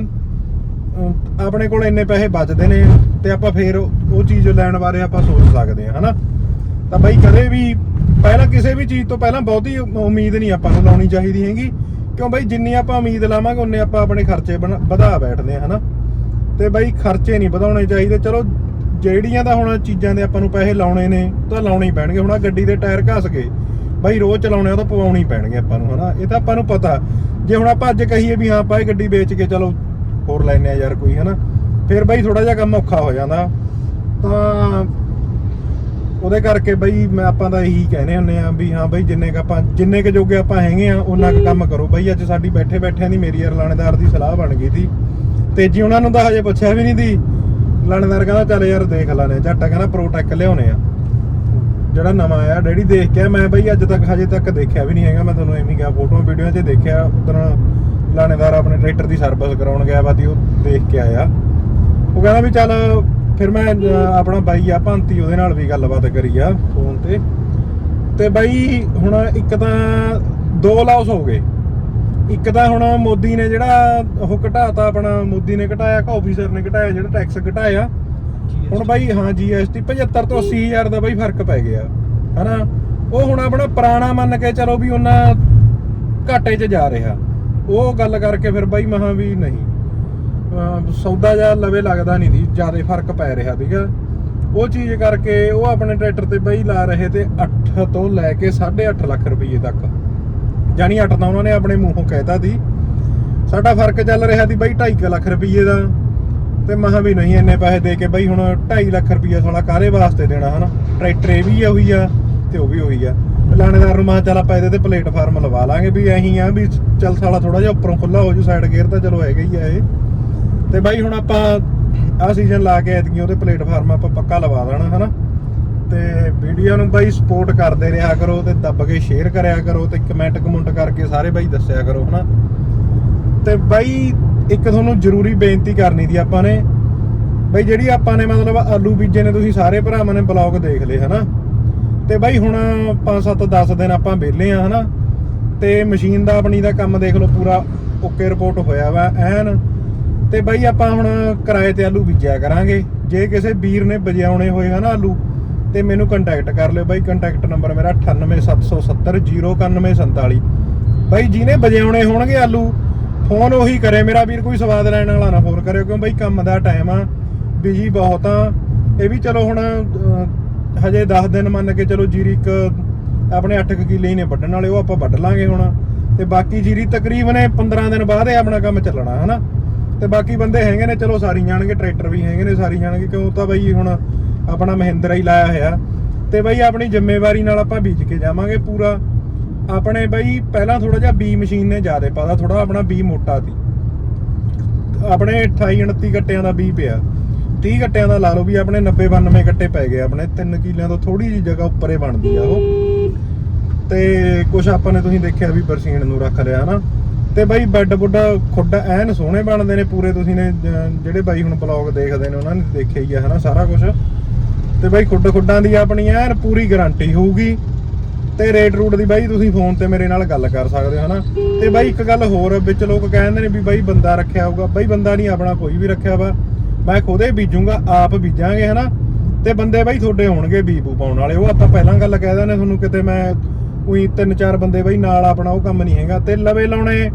ਆਪਣੇ ਕੋਲ ਇੰਨੇ ਪੈਸੇ ਬਚਦੇ ਨੇ ਤੇ ਆਪਾਂ ਫੇਰ ਉਹ ਚੀਜ਼ ਲੈਣ ਬਾਰੇ ਆਪਾਂ ਸੋਚ ਸਕਦੇ ਹਾਂ, ਹਨਾ? ਤਾਂ ਬਾਈ ਕਦੇ ਵੀ ਪਹਿਲਾਂ ਕਿਸੇ ਵੀ ਚੀਜ਼ ਤੋਂ ਪਹਿਲਾਂ ਬਹੁਤੀ ਉਮੀਦ ਨਹੀਂ ਆਪਾਂ ਨੂੰ ਲਾਉਣੀ ਚਾਹੀਦੀ ਹੈਗੀ। ਕਿਉਂ ਬਾਈ ਜਿੰਨੀ ਆਪਾਂ ਉਮੀਦ ਲਾਵਾਂਗੇ, ਉਨੇ ਆਪਾਂ ਆਪਣੇ ਖਰਚੇ ਬਣਾ- ਵਧਾ ਬੈਠਦੇ ਹਾਂ, ਹਨਾ? ਤੇ ਬਾਈ ਖਰਚੇ ਨਹੀਂ ਵਧਾਉਣੇ ਚਾਹੀਦੇ। ਚਲੋ, ਜਿਹੜੀਆਂ ਤਾਂ ਹੁਣ ਚੀਜ਼ਾਂ ਦੇ ਆਪਾਂ ਨੂੰ ਪੈਸੇ ਲਾਉਣੇ ਨੇ ਤਾਂ ਲਾਉਣੇ ਹੀ ਪੈਣਗੇ। ਹੁਣ ਆਹ ਗੱਡੀ ਦੇ ਟਾਇਰ ਘਸ ਗਏ। ਬਾਈ ਰੋਜ਼ ਚਲਾਉਣੇ ਆ, ਉਹ ਤਾਂ ਪਵਾਉਣੇ ਹੀ ਪੈਣਗੇ ਆਪਾਂ ਨੂੰ, ਹਨਾ? ਇਹ ਤਾਂ ਆਪਾਂ ਨੂੰ ਪਤਾ। ਜੇ ਹੁਣ ਆਪਾਂ ਅੱਜ ਕਹੀਏ ਵੀ ਹਾਂ, ਆਪਾਂ ਇਹ ਗੱਡੀ ਵੇਚ ਕੇ ਚਲੋ ਹੋਰ ਲੈਨੇ ਆ ਯਾਰ ਕੋਈ, ਹਨਾ? ਫਿਰ ਬਾਈ ਥੋੜਾ ਜਿਹਾ ਕੰਮ ਔਖਾ ਹੋ ਜਾਂਦਾ। ਤਾਂ ਉਹਦੇ ਕਰਕੇ ਬਈ ਮੈਂ ਆਪਾਂ ਤਾਂ ਇਹੀ ਕਹਿੰਦੇ ਹੁੰਨੇ ਆ ਵੀ ਹਾਂ ਬਈ ਜਿੰਨੇ ਕ ਆਪਾਂ ਜਿੰਨੇ ਕ ਜੋਗੇ ਆਪਾਂ ਹੈਗੇ ਆ ਉਹਨਾਂ ਕ ਕੰਮ ਕਰੋ। ਬਈ ਅੱਜ ਸਾਡੀ ਬੈਠੇ ਬੈਠਿਆਂ ਦੀ ਮੇਰੀ ਯਾਰ ਲਾਣੇਦਾਰ ਦੀ ਸਲਾਹ ਬਣ ਗਈ ਸੀ। ਤੇ ਜੀ ਉਹਨਾਂ ਨੂੰ ਤਾਂ ਹਜੇ ਪੁੱਛਿਆ ਵੀ ਨਹੀਂ ਦੀ ਲਾਣੇਦਾਰ ਕਹਿੰਦਾ, ਚੱਲ ਯਾਰ ਦੇਖ ਲਾਣੇ ਝੱਟਾ ਕਹਿੰਦਾ ਪ੍ਰੋਟੈਕ ਲਿਆਉਣੇ ਆ। ਜਿਹੜਾ ਨਵਾਂ ਆਇਆ, ਡੈਡੀ ਦੇਖ ਕੇ ਆਇਆ। ਮੈਂ ਬਈ ਅੱਜ ਤੱਕ ਹਜੇ ਤੱਕ ਦੇਖਿਆ ਵੀ ਨਹੀਂ ਹੈਗਾ। ਮੈਂ ਤੁਹਾਨੂੰ ਐਵੇਂ ਕਿਹਾ, ਫੋਟੋਆਂ ਵੀਡੀਓ 'ਚ ਦੇਖਿਆ। ਉਦੋਂ ਲਾਣੇਦਾਰ ਆਪਣੇ ਟਰੈਕਟਰ ਦੀ ਸਰਵਿਸ ਕਰਾਉਣ ਗਿਆ ਵਾ ਦੀ ਉਹ ਦੇਖ ਕੇ ਆਇਆ। ਉਹ ਕਹਿੰਦਾ ਵੀ ਚੱਲ ਫਿਰ ਮੈਂ ਆਪਣਾ ਬਾਈ ਆ, ਭੰਤੀ ਉਹਦੇ ਨਾਲ ਵੀ ਗੱਲਬਾਤ ਕਰੀ ਆ ਫੋਨ ਤੇ। ਤੇ ਬਾਈ ਹੁਣ ਇੱਕ ਤਾਂ ਦੋ ਲਾਸ ਹੋ ਗਏ। ਇੱਕ ਤਾਂ ਹੁਣ ਮੋਦੀ ਨੇ ਜਿਹੜਾ ਉਹ ਘਟਾਤਾ ਆਪਣਾ, ਮੋਦੀ ਨੇ ਘਟਾਇਆ ਕਿ ਆਫੀਸਰ ਨੇ ਘਟਾਇਆ, ਜਿਹੜਾ ਟੈਕਸ ਘਟਾਇਆ। ਹੁਣ ਬਾਈ ਹਾਂ ਜੀਐਸਟੀ 75 ਤੋਂ 80 ਹਜ਼ਾਰ ਦਾ ਬਾਈ ਫ਼ਰਕ ਪੈ ਗਿਆ, ਹਨਾ? ਉਹ ਹੁਣ ਆਪਣਾ ਪੁਰਾਣਾ ਮੰਨ ਕੇ ਚਲੋ ਵੀ ਉਹਨਾਂ ਘਾਟੇ 'ਚ ਜਾ ਰਿਹਾ। ਉਹ ਗੱਲ ਕਰਕੇ ਫਿਰ ਬਾਈ ਮਹਾ ਵੀ ਨਹੀਂ। ਸੌਦਾ ਜਾਂ ਲਵੇ ਲੱਗਦਾ ਨਹੀਂ ਸੀ, ਜ਼ਿਆਦਾ ਫ਼ਰਕ ਪੈ ਰਿਹਾ ਸੀਗਾ। ਉਹ ਚੀਜ਼ ਕਰਕੇ ਉਹ ਆਪਣੇ ਟਰੈਕਟਰ ਤੇ ਬਾਈ ਲਾ ਰਹੇ ਤੇ 8 ਤੋਂ ਲੈ ਕੇ 8.5 ਲੱਖ ਰੁਪਏ ਤੱਕ। ਜਾਨੀ 8 ਤਾਂ ਉਹਨਾਂ ਨੇ ਆਪਣੇ ਮੂੰਹੋਂ ਕਹਿਤਾ ਸੀ। ਸਾਡਾ ਫ਼ਰਕ ਚੱਲ ਰਿਹਾ ਸੀ ਬਾਈ 2.5 ਲੱਖ ਰੁਪਏ ਦਾ। ਤੇ ਮਹਾ ਵੀ ਨਹੀਂ, ਇੰਨੇ ਪੈਸੇ ਦੇ ਕੇ ਬਾਈ ਹੁਣ 2.5 ਲੱਖ ਰੁਪਏ ਸਾਲਾ ਕਾਰੇ ਵਾਸਤੇ ਦੇਣਾ ਹਨਾ? ਟਰੈਕਟਰ ਇਹ ਵੀ ਉਹੀ ਆ ਤੇ ਉਹ ਵੀ ਉਹੀ ਆ। ਲਾਣੇਦਾਰ ਨੂੰ ਮਹਾ ਚੱਲ ਆਪਾਂ ਇਹਦੇ ਤੇ ਪਲੇਟਫਾਰਮ ਲਵਾ ਲਾਂਗੇ ਵੀ ਐਹੀ ਆ ਵੀ ਚੱਲ ਸਾਲਾ ਥੋੜਾ ਜਿਹਾ ਉੱਪਰੋਂ ਖੁੱਲਾ ਹੋ ਜੂ ਸਾਈਡ ਗੇਅਰ ਤਾਂ ਚਲੋ ਹੈਗਾ ਹੀ ਆ ਇਹ। ਤੇ ਬਾਈ ਹੁਣ ਆਪਾਂ ਆ ਸੀਜ਼ਨ ਲਾ ਕੇ ਐਤਕੀ ਉਹਦੇ ਪਲੇਟਫਾਰਮ ਆਪਾਂ ਪੱਕਾ ਲਵਾ ਦੇਣਾ, ਹਨਾ? ਤੇ ਵੀਡੀਓ ਨੂੰ ਬਾਈ ਸਪੋਰਟ ਕਰਦੇ ਰਿਹਾ ਕਰੋ ਤੇ ਦੱਬ ਕੇ ਸ਼ੇਅਰ ਕਰਿਆ ਕਰੋ ਤੇ ਕਮੈਂਟ ਕਮੈਂਟ ਕਰਕੇ ਸਾਰੇ ਬਾਈ ਦੱਸਿਆ ਕਰੋ, ਹਨਾ? ਤੇ ਬਾਈ ਇੱਕ ਤੁਹਾਨੂੰ ਜ਼ਰੂਰੀ ਬੇਨਤੀ ਕਰਨੀ ਦੀ ਆਪਾਂ ਨੇ, ਬਾਈ ਜਿਹੜੀ ਆਪਾਂ ਨੇ ਮਤਲਬ ਆਲੂ ਬੀਜੇ ਨੇ, ਤੁਸੀਂ ਸਾਰੇ ਭਰਾਵਾਂ ਨੇ ਬਲੌਗ ਦੇਖ ਲਏ, ਹਨਾ? ਤੇ ਬਾਈ ਹੁਣ 5-7 10 ਦਿਨ ਆਪਾਂ ਵਿਹਲੇ ਆ, ਹਨਾ? ਤੇ ਮਸ਼ੀਨ ਦਾ ਆਪਣੀ ਦਾ ਕੰਮ ਦੇਖ ਲਓ, ਪੂਰਾ ਓਕੇ ਰਿਪੋਰਟ ਹੋਇਆ ਵਾ, ਐਨ। ਤੇ ਬਾਈ ਆਪਾਂ ਹੁਣ ਕਿਰਾਏ ਤੇ ਆਲੂ ਬੀਜਿਆ ਕਰਾਂਗੇ। ਜੇ ਕਿਸੇ ਵੀਰ ਨੇ ਬਜਾਉਣੇ ਹੋਏ, ਹਨਾ, ਆਲੂ, ਤੇ ਮੈਨੂੰ ਕੰਟੈਕਟ ਕਰ ਲਿਓ ਬਾਈ। ਕੰਟੈਕਟ ਨੰਬਰ ਮੇਰਾ 9877099147 ਬਾਈ, ਜਿਹਨੇ ਬਜਾਉਣੇ ਹੋਣਗੇ ਆਲੂ, ਫੋਨ ਉਹੀ ਕਰੇ। ਮੇਰਾ ਵੀਰ ਕੋਈ ਸਵਾਦ ਲੈਣ ਵਾਲਾ ਨਾ ਫੋਨ ਕਰਿਓ, ਕਿਉਂ ਬਾਈ ਕੰਮ ਦਾ ਟਾਈਮ ਆ ਬਿਜ਼ੀ ਬਹੁਤ ਆ। ਇਹ ਵੀ ਚਲੋ ਹੁਣ ਹਜੇ 10 ਦਿਨ ਮੰਨ ਕੇ ਚਲੋ ਜੀਰੀ ਇੱਕ ਆਪਣੇ 8 ਕਿੱਲੇ ਹੀ ਨੇ ਵੱਢਣ ਵਾਲੇ, ਉਹ ਆਪਾਂ ਵੱਢ ਲਾਂਗੇ ਹੁਣ। ਤੇ ਬਾਕੀ ਜੀਰੀ ਤਕਰੀਬਨ ਇਹ 15 ਦਿਨ ਬਾਅਦ ਇਹ ਆਪਣਾ ਕੰਮ ਚੱਲਣਾ, ਹਨਾ? ਤੇ ਬਾਕੀ ਬੰਦੇ ਹੈਗੇ ਨੇ, ਚਲੋ ਸਾਰੀ ਜਾਣਗੇ ਟਰੈਕਟਰ ਵੀ ਹੈਗੇ ਨੇ ਸਾਰੀ ਜਾਣਗੇ ਕਿਉਂ ਤਾਂ ਬਾਈ ਹੁਣ ਆਪਣਾ ਮਹਿੰਦਰਾ ਹੀ ਲਾਇਆ ਹੋਇਆ। ਤੇ ਬਈ ਆਪਣੀ ਜ਼ਿੰਮੇਵਾਰੀ ਨਾਲ ਆਪਾਂ ਬੀਜ ਕੇ ਜਾਵਾਂਗੇ ਪੂਰਾ। ਆਪਣੇ ਬਈ ਪਹਿਲਾਂ ਥੋੜਾ ਜਿਹਾ ਬੀ ਮਸ਼ੀਨ ਨੇ ਜ਼ਿਆਦਾ ਪਾਦਾ ਥੋੜਾ ਆਪਣਾ ਬੀ ਮੋਟਾ ਸੀ। ਆਪਣੇ 28 29 ਗੱਟਿਆਂ ਦਾ ਬੀ ਪਿਆ। 30 ਗੱਟਿਆਂ ਦਾ ਲਾ ਲਓ ਵੀ ਆਪਣੇ 90 92 ਗੱਟੇ ਪੈ ਗਏ ਆਪਣੇ 3 ਕਿੱਲਿਆਂ ਤੋਂ ਥੋੜੀ ਜਿਹੀ ਜਗ੍ਹਾ ਉੱਪਰੇ ਬਣਦੀ ਆ ਉਹ। ਤੇ ਕੁਛ ਆਪਾਂ ਨੇ ਤੁਸੀਂ ਦੇਖਿਆ ਵੀ ਬਰਸੀਨ ਨੂੰ ਰੱਖ ਲਿਆ, ਹਨਾ? ਤੇ ਬਾਈ ਬੈੱਡ ਬੁੱਡ ਖੁੱਡ ਐਨ ਸੋਹਣੇ ਬਣਦੇ ਨੇ ਪੂਰੇ, ਤੁਸੀਂ ਨੇ ਜਿਹੜੇ ਬਾਈ ਹੁਣ ਬਲੌਗ ਦੇਖਦੇ ਨੇ, ਉਹਨਾਂ ਨੇ ਦੇਖਿਆ ਹੀ ਆ, ਹਨਾ, ਸਾਰਾ ਕੁਝ ਤੇ ਬਾਈ ਖੁੱਡ ਖੁੱਡਾਂ ਦੀ ਆਪਣੀ ਐਨ ਪੂਰੀ ਗਾਰੰਟੀ ਹੋਊਗੀ। ਤੇ ਰੇਟ ਰੂਟ ਦੀ ਬਾਈ ਤੁਸੀਂ ਫੋਨ ਤੇ ਮੇਰੇ ਨਾਲ ਗੱਲ ਕਰ ਸਕਦੇ ਹੋ, ਹਨਾ? ਤੇ ਬਾਈ ਇੱਕ ਗੱਲ ਹੋਰ ਵਿੱਚ ਲੋਕ ਕਹਿੰਦੇ ਨੇ ਵੀ ਬਾਈ ਬੰਦਾ ਰੱਖਿਆ ਹੋਊਗਾ, ਬਾਈ ਬੰਦਾ ਨਹੀਂ ਆਪਣਾ ਕੋਈ ਵੀ ਰੱਖਿਆ ਵਾ। ਮੈਂ ਖੁਦੇ ਬੀਜੂੰਗਾ, ਆਪ ਬੀਜਾਂਗੇ, ਹਨਾ? ਤੇ ਬੰਦੇ ਬਾਈ ਤੁਹਾਡੇ ਹੋਣਗੇ ਬੀਬੂ ਪਾਉਣ ਵਾਲੇ। ਉਹ ਆਪਾਂ ਪਹਿਲਾਂ ਗੱਲ ਕਹਿ ਦਿੰਦੇ ਤੁਹਾਨੂੰ ਕਿਤੇ ਮੈਂ ਕੋਈ ਤਿੰਨ ਚਾਰ ਬੰਦੇ ਬਾਈ ਨਾਲ ਆਪਣਾ ਉਹ ਕੰਮ ਨਹੀਂ ਹੈਗਾ। ਤੇ ਲਵੇ ਲਾਉਣੇ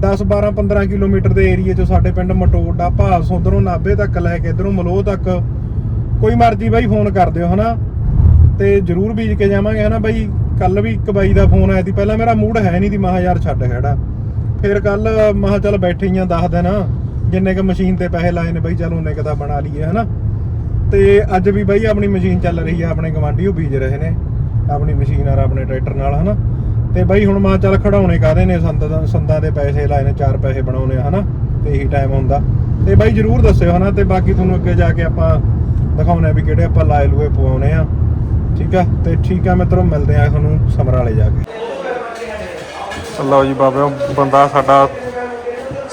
10 12 15 ਕਿਲੋਮੀਟਰ ਦੇ ਏਰੀਏ ਚੋਂ ਸਾਡੇ ਪਿੰਡ ਮਟੋੜਾ ਭਾਸ ਉਧਰੋਂ ਨਾਭੇ ਤੱਕ ਲੈ ਕੇ ਇਧਰੋਂ ਮਲੋਹ ਤੱਕ। ਕੋਈ ਮਰਜ਼ੀ ਬਾਈ ਫੋਨ ਕਰ ਦਿਓ, ਹਨਾ? ਤੇ ਜਰੂਰ ਬੀਜ ਕੇ ਜਾਵਾਂਗੇ, ਹਨਾ ਬਾਈ? ਕੱਲ ਵੀ ਇੱਕ ਬਾਈ ਦਾ ਫੋਨ ਆਇਆ ਸੀ। ਪਹਿਲਾਂ ਮੇਰਾ ਮੂਡ ਹੈ ਨਹੀਂ ਦੀ ਮਹਾ ਯਾਰ ਛੱਡ ਖੜਾ। ਫਿਰ ਕੱਲ ਮਹਾ ਚੱਲ ਬੈਠੇ ਹੀ ਆ 10 ਦਿਨ। ਜਿੰਨੇ ਕ ਮਸ਼ੀਨ ਤੇ ਪੈਸੇ ਲਾਏ ਨੇ ਬਾਈ ਚੱਲ ਉਹਨੇ ਕ ਤਾਂ ਬਣਾ ਲਈਏ ਹਨਾ? ਤੇ ਅੱਜ ਵੀ ਬਾਈ ਆਪਣੀ ਮਸ਼ੀਨ ਚੱਲ ਰਹੀ ਆ ਆਪਣੇ ਗਵਾਂਢੀ ਉਹ ਬੀਜ ਰਹੇ ਨੇ ਆਪਣੀ ਮਸ਼ੀਨ ਆ ਆਪਣੇ ਟਰੈਕਟਰ ਨਾਲ ਹਨਾ? ਤੇ ਬਾਈ ਹੁਣ ਮਾ ਚੱਲ ਖੜਾਉਣੇ ਕਾਦੇ ਨੇ ਸੰਦ ਸੰਦਾਂ ਦੇ ਪੈਸੇ ਲਾਏ ਨੇ ਚਾਰ ਪੈਸੇ ਬਣਾਉਣੇ ਆ, ਹਨਾ? ਤੇ ਇਹੀ ਟਾਈਮ ਹੁੰਦਾ ਤੇ ਬਾਈ ਜਰੂਰ ਦੱਸਿਓ ਹਨਾ? ਤੇ ਬਾਕੀ ਤੁਹਾਨੂੰ ਅੱਗੇ ਜਾ ਕੇ ਆਪਾਂ ਦਿਖਾਉਣੇ ਆ ਵੀ ਕਿਹੜੇ ਆਪਾਂ ਲਾਏ ਲੂਏ ਪਵਾਉਣੇ ਆ। ਠੀਕ ਆ? ਤੇ ਠੀਕ ਆ ਮਿੱਤਰੋ ਮਿਲਦੇ ਆ ਤੁਹਾਨੂੰ ਸਮਰਾਲੇ ਜਾ ਕੇ। ਲਓ ਜੀ ਬਾਬੇ ਬੰਦਾ ਸਾਡਾ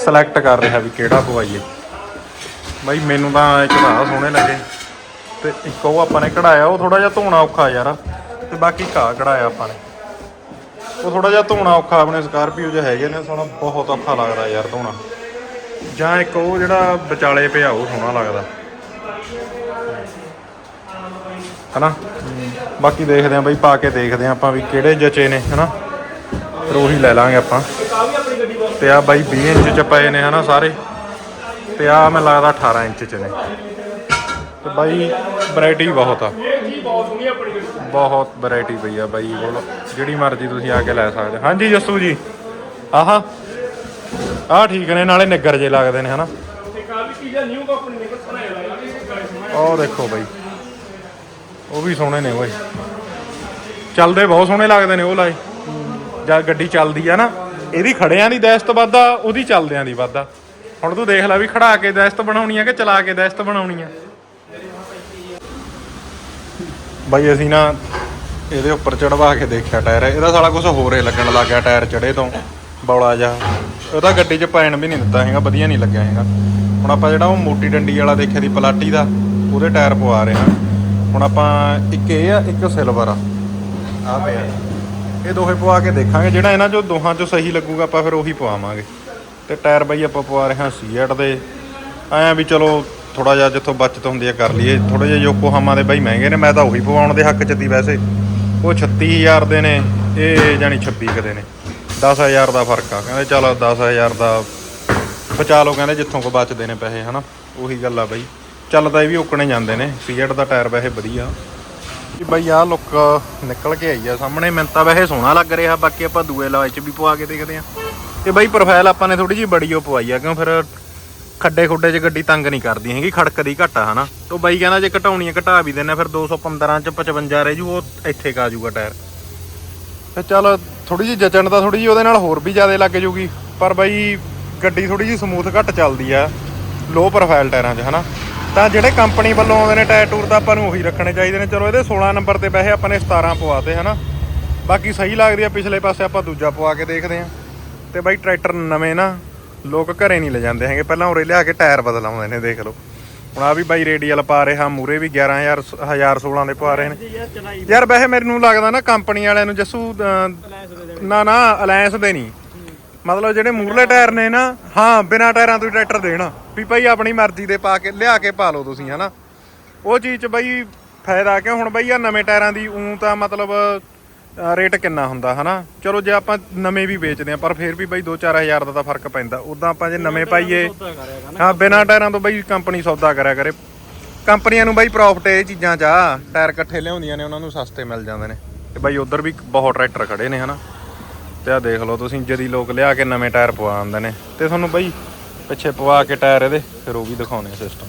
ਸਿਲੈਕਟ ਕਰ ਰਿਹਾ ਵੀ ਕਿਹੜਾ ਪਵਾਈਏ। ਬਾਈ, ਮੈਨੂੰ ਤਾਂ ਇੱਕ ਤਾਂ ਸੋਹਣੇ ਲੱਗੇ। ਤੇ ਇੱਕ ਉਹ ਆਪਾਂ ਨੇ ਕਢਾਇਆ, ਉਹ ਥੋੜਾ ਜਿਹਾ ਧੋਣਾ ਔਖਾ ਯਾਰ। ਤੇ ਬਾਕੀ ਘਾਹ ਕਢਾਇਆ ਆਪਾਂ ਨੇ। ਉਹ ਥੋੜਾ ਜਿਹਾ ਧੋਣਾ ਔਖਾ, ਆਪਣੇ ਸਕਾਰਪੀਓ ਜੇ ਹੈਗੇ ਨੇ, ਸੋਹਣਾ, ਬਹੁਤ ਔਖਾ ਲੱਗਦਾ ਯਾਰ ਧੋਣਾ। ਜਾਂ ਇੱਕ ਉਹ ਜਿਹੜਾ ਵਿਚਾਲੇ ਪਿਆ, ਉਹ ਸੋਹਣਾ ਲੱਗਦਾ। ਹਨਾ? ਬਾਕੀ ਦੇਖਦੇ ਆਂ ਬਈ, ਪਾ ਕੇ ਦੇਖਦੇ ਆਂ ਆਪਾਂ ਵੀ ਕਿਹੜੇ ਜਚੇ ਨੇ, ਹਨਾ? ਫਿਰ ਉਹੀ ਲੈ ਲਾਂਗੇ ਆਪਾਂ। ਤੇ ਆ ਬਾਈ 20 ਇੰਚ ਚ ਪਏ ਨੇ ਹਨਾ ਸਾਰੇ। ਤੇ ਆ ਮੈਨੂੰ ਲੱਗਦਾ 18 ਇੰਚ ਚ ਨੇ। ਤੇ ਬਾਈ ਵੈਰਾਈਟੀ ਬਹੁਤ ਆ। ਬਹੁਤ ਵੈਰਾਈਟੀ ਪਈ ਆ ਬਾਈ ਕੋਲ। ਜਿਹੜੀ ਮਰਜ਼ੀ ਤੁਸੀਂ ਆ ਕੇ ਲੈ ਸਕਦੇ। ਹਾਂਜੀ ਜੱਸੂ ਜੀ। ਆਹਾ। ਆ ਠੀਕ ਨੇ, ਨਾਲੇ ਨਿੱਗਰ ਜੇ ਲੱਗਦੇ ਨੇ ਹਨਾ। ਉਹ ਦੇਖੋ ਬਾਈ। ਉਹ ਵੀ ਸੋਹਣੇ ਨੇ ਓਏ ਚੱਲਦੇ ਬਹੁਤ ਸੋਹਣੇ ਲੱਗਦੇ ਨੇ ਉਹ ਲਾਏ। ਜਦ ਗੱਡੀ ਚੱਲਦੀ ਆ ਨਾ, ਇਹਦੀ ਖੜਿਆਂ ਦੀ ਦਹਿਸ਼ਤ ਵੱਧਦਾ, ਉਹਦੀ ਚੱਲਦਿਆਂ ਦੀ ਵੱਧਦਾ। ਹੁਣ ਤੂੰ ਦੇਖ ਲੈ ਵੀ ਖੜਾ ਕੇ ਦਹਿਸ਼ਤ ਬਣਾਉਣੀ ਆ ਕਿ ਚਲਾ ਕੇ ਦਹਿਸ਼ਤ ਬਣਾਉਣੀ ਆ? ਬਾਈ, ਅਸੀਂ ਨਾ ਇਹਦੇ ਉੱਪਰ ਚੜਵਾ ਕੇ ਦੇਖਿਆ ਟਾਇਰ, ਇਹਦਾ ਸਾਲਾ ਕੁਝ ਹੋਰ ਲੱਗਣ ਲੱਗ ਗਿਆ ਟਾਇਰ ਚੜੇ ਤੋਂ, ਬੌਲਾ ਜਾ ਉਹਦਾ ਗੱਡੀ 'ਚ ਪੈਣ ਵੀ ਨਹੀਂ ਦਿੱਤਾ ਹੈਗਾ, ਵਧੀਆ ਨਹੀਂ ਲੱਗਿਆ ਹੈਗਾ। ਹੁਣ ਆਪਾਂ ਜਿਹੜਾ ਉਹ ਮੋਟੀ ਡੰਡੀ ਵਾਲਾ ਦੇਖਿਆ ਦੀ ਪਲਾਟੀ ਦਾ, ਉਹਦੇ ਟਾਇਰ ਪਵਾ ਰਹੇ ਹਾਂ। ਹੁਣ ਆਪਾਂ ਇੱਕ ਇਹ ਆ, ਇੱਕ ਸਿਲਵਰ ਆ। ਆ ਪਿਆ। ਇਹ ਦੋਹੇ ਪਵਾ ਕੇ ਦੇਖਾਂਗੇ। ਜਿਹੜਾ ਇਹਨਾਂ ਚੋਂ ਦੋਹਾਂ ਚੋਂ ਸਹੀ ਲੱਗੂਗਾ, ਆਪਾਂ ਫਿਰ ਉਹੀ ਪਵਾਵਾਂਗੇ। ਤੇ ਟਾਇਰ ਬਾਈ ਆਪਾਂ ਪਵਾ ਰਹੇ ਹਾਂ ਸੀਐਟ ਦੇ। ਐਂ ਵੀ ਚਲੋ ਥੋੜਾ ਜਿਹਾ ਜਿੱਥੋਂ ਬਚਤ ਹੁੰਦੀ ਹੈ ਕਰ ਲਈਏ। ਥੋੜੇ ਜਿਹਾ ਯੋਕੋਹਾਮਾ ਦੇ ਬਾਈ ਮਹਿੰਗੇ ਨੇ, ਮੈਂ ਤਾਂ ਉਹੀ ਪਵਾਉਣ ਦੇ ਹੱਕ 'ਚ ਦੀ ਵੈਸੇ। ਉਹ 36000 ਦੇ ਨੇ, ਇਹ ਜਾਨੀ 26 ਕਦੇ ਦੇ ਨੇ। 10000 ਦਾ ਫ਼ਰਕ ਆ, ਕਹਿੰਦੇ ਚਲ 10000 ਦਾ ਬਚਾ ਲਓ, ਕਹਿੰਦੇ ਜਿੱਥੋਂ ਕੋ ਬਚਦੇ ਨੇ ਪੈਸੇ, ਹਨਾ। ਉਹੀ ਗੱਲ ਆ ਬਾਈ। ਚੱਲਦਾ ਇਹ ਵੀ ਓਕਣੇ ਜਾਂਦੇ ਨੇ। ਸੀਐਟ ਦਾ ਟਾਇਰ ਵੈਸੇ ਵਧੀਆ। ਕਿ ਬਾਈ ਆਹ ਲੁੱਕ ਨਿਕਲ ਕੇ ਆਈ ਆ ਸਾਹਮਣੇ। ਮੈਨੂੰ ਤਾਂ ਵੈਸੇ ਸੋਹਣਾ ਲੱਗ ਰਿਹਾ, ਬਾਕੀ ਆਪਾਂ ਦੂਏ ਲਾਜ ਚ ਵੀ ਪਵਾ ਕੇ ਦੇਖਦੇ ਆ ਤੇ ਬਈ ਪ੍ਰੋਫਾਈਲ ਆਪਾਂ ਨੇ ਥੋੜੀ ਜਿਹੀ ਬੜੀ ਉਹ ਪਵਾਈ ਆ, ਕਿਉਂ ਫਿਰ ਖੱਡੇ ਖੁੱਡੇ 'ਚ ਗੱਡੀ ਤੰਗ ਨਹੀਂ ਕਰਦੀ ਹੈਗੀ ਖੜਕਦੀ ਘੱਟ ਆ, ਹਨਾ? ਤੋਂ ਬਾਈ ਕਹਿੰਦਾ ਜੇ ਘਟਾਉਣੀ ਆ, ਘਟਾ ਵੀ ਦਿੰਨਾ ਫਿਰ 215 ਚ 55 ਰਹਿ ਜੂ, ਉਹ ਇੱਥੇ ਕਾ ਜੂਗਾ ਟਾਇਰ। ਤੇ ਚੱਲ ਥੋੜੀ ਜਿਹੀ ਜਚਣ ਤਾਂ ਥੋੜੀ ਜਿਹੀ ਉਹਦੇ ਨਾਲ ਹੋਰ ਵੀ ਜ਼ਿਆਦਾ ਲੱਗ ਜੂਗੀ, ਪਰ ਬਾਈ ਗੱਡੀ ਥੋੜੀ ਜਿਹੀ ਸਮੂਥ ਘੱਟ ਚੱਲਦੀ ਆ ਲੋ ਪ੍ਰੋਫਾਈਲ ਟਾਇਰਾਂ 'ਚ, ਹਨਾ? ਤਾਂ ਜਿਹੜੇ ਕੰਪਨੀ ਵੱਲੋਂ ਆਉਂਦੇ ਨੇ ਟਾਇਰ ਟੂਰ ਤਾਂ ਆਪਾਂ ਨੂੰ ਉਹੀ ਰੱਖਣੇ ਚਾਹੀਦੇ ਨੇ। ਚਲੋ ਇਹਦੇ 16 ਨੰਬਰ ਤੇ ਵੈਸੇ ਆਪਾਂ ਨੇ 17 ਪਵਾਤੇ ਹਨਾ? ਬਾਕੀ ਸਹੀ ਲੱਗਦੀ ਆ ਪਿਛਲੇ ਪਾਸੇ ਆਪਾਂ ਦੂਜਾ ਪਵਾ ਕੇ ਦੇਖਦੇ ਆ ਤੇ ਬਾਈ ਟਰੈਕਟਰ ਨਵੇਂ ਨਾ ਲੋਕ ਘਰੇ ਨਹੀਂ ਲੈ ਜਾਂਦੇ ਹੈਗੇ। ਪਹਿਲਾਂ ਉਰੇ ਲਿਆ ਕੇ ਟਾਇਰ ਬਦਲਾਉਂਦੇ ਨੇ ਦੇਖ ਲਓ। ਹੁਣ ਆ ਵੀ ਬਾਈ ਰੇਡੀਅਲ ਪਾ ਰਿਹਾ ਮੂਰੇ ਵੀ 11000 1016 ਦੇ ਪਾ ਰਹੇ ਨੇ। ਯਾਰ ਵੈਸੇ ਮੈਨੂੰ ਲੱਗਦਾ ਨਾ ਕੰਪਨੀ ਵਾਲਿਆਂ ਨੂੰ ਜੱਸੂ ਅਹ, ਨਾ ਨਾ ਅਲਾਇੰਸ ਦੇ ਨਹੀਂ। ਮਤਲਬ ਜਿਹੜੇ ਮੂਰਲੇ ਟਾਇਰ ਨੇ ਨਾ ਹਾਂ ਬਿਨਾ ਟਾਇਰਾਂ ਤੋਂ ਟਰੈਕਟਰ ਦੇਣਾ। ਵੀ ਭਾਈ ਆਪਣੀ ਮਰਜ਼ੀ ਦੇ ਪਾ ਕੇ ਲਿਆ ਕੇ ਪਾ ਲਓ ਤੁਸੀਂ ਹਨਾ। ਉਹ ਚੀਜ਼ 'ਚ ਬਈ ਫਾਇਦਾ ਕਿਉਂ? ਹੁਣ ਬਈ ਆ ਨਵੇਂ ਟਾਇਰਾਂ ਦੀ ਉਂ ਤਾਂ ਮਤਲਬ ਰੇਟ ਕਿੰਨਾ ਹੁੰਦਾ ਹਨਾ? ਚਲੋ ਜੇ ਆਪਾਂ ਨਵੇਂ ਵੀ ਵੇਚਦੇ ਆ ਪਰ ਫਿਰ ਵੀ ਬਈ 2-4000 ਦਾ ਤਾਂ ਫ਼ਰਕ ਪੈਂਦਾ। ਉਦਾਂ ਆਪਾਂ ਜੇ ਨਵੇਂ ਪਾਈਏ ਹਾਂ ਬਿਨਾ ਟਾਇਰਾਂ ਤੋਂ ਬਈ ਕੰਪਨੀ ਸੌਦਾ ਕਰਿਆ ਕਰੇ। ਕੰਪਨੀਆਂ ਨੂੰ ਬਾਈ ਪ੍ਰੋਫਿਟ ਇਹ ਚੀਜ਼ਾਂ 'ਚ ਆ ਟਾਇਰ ਇਕੱਠੇ ਲਿਆਉਂਦੀਆਂ ਨੇ ਉਹਨਾਂ ਨੂੰ ਸਸਤੇ ਮਿਲ ਜਾਂਦੇ ਨੇ। ਤੇ ਬਾਈ ਉਧਰ ਵੀ ਬਹੁਤ ਟਰੈਕਟਰ ਖੜੇ ਨੇ ਹਨਾ? ਤੇ ਆ ਦੇਖ ਲਓ ਤੁਸੀਂ ਜਦੀ ਲੋਕ ਲਿਆ ਕੇ ਨਵੇਂ ਟਾਇਰ ਪਵਾ ਆਉਂਦੇ ਨੇ। ਤੇ ਤੁਹਾਨੂੰ ਬਈ ਪਿੱਛੇ ਪਵਾ ਕੇ ਟਾਇਰ ਇਹਦੇ, ਫਿਰ ਉਹ ਵੀ ਦਿਖਾਉਣੇ ਸਿਸਟਮ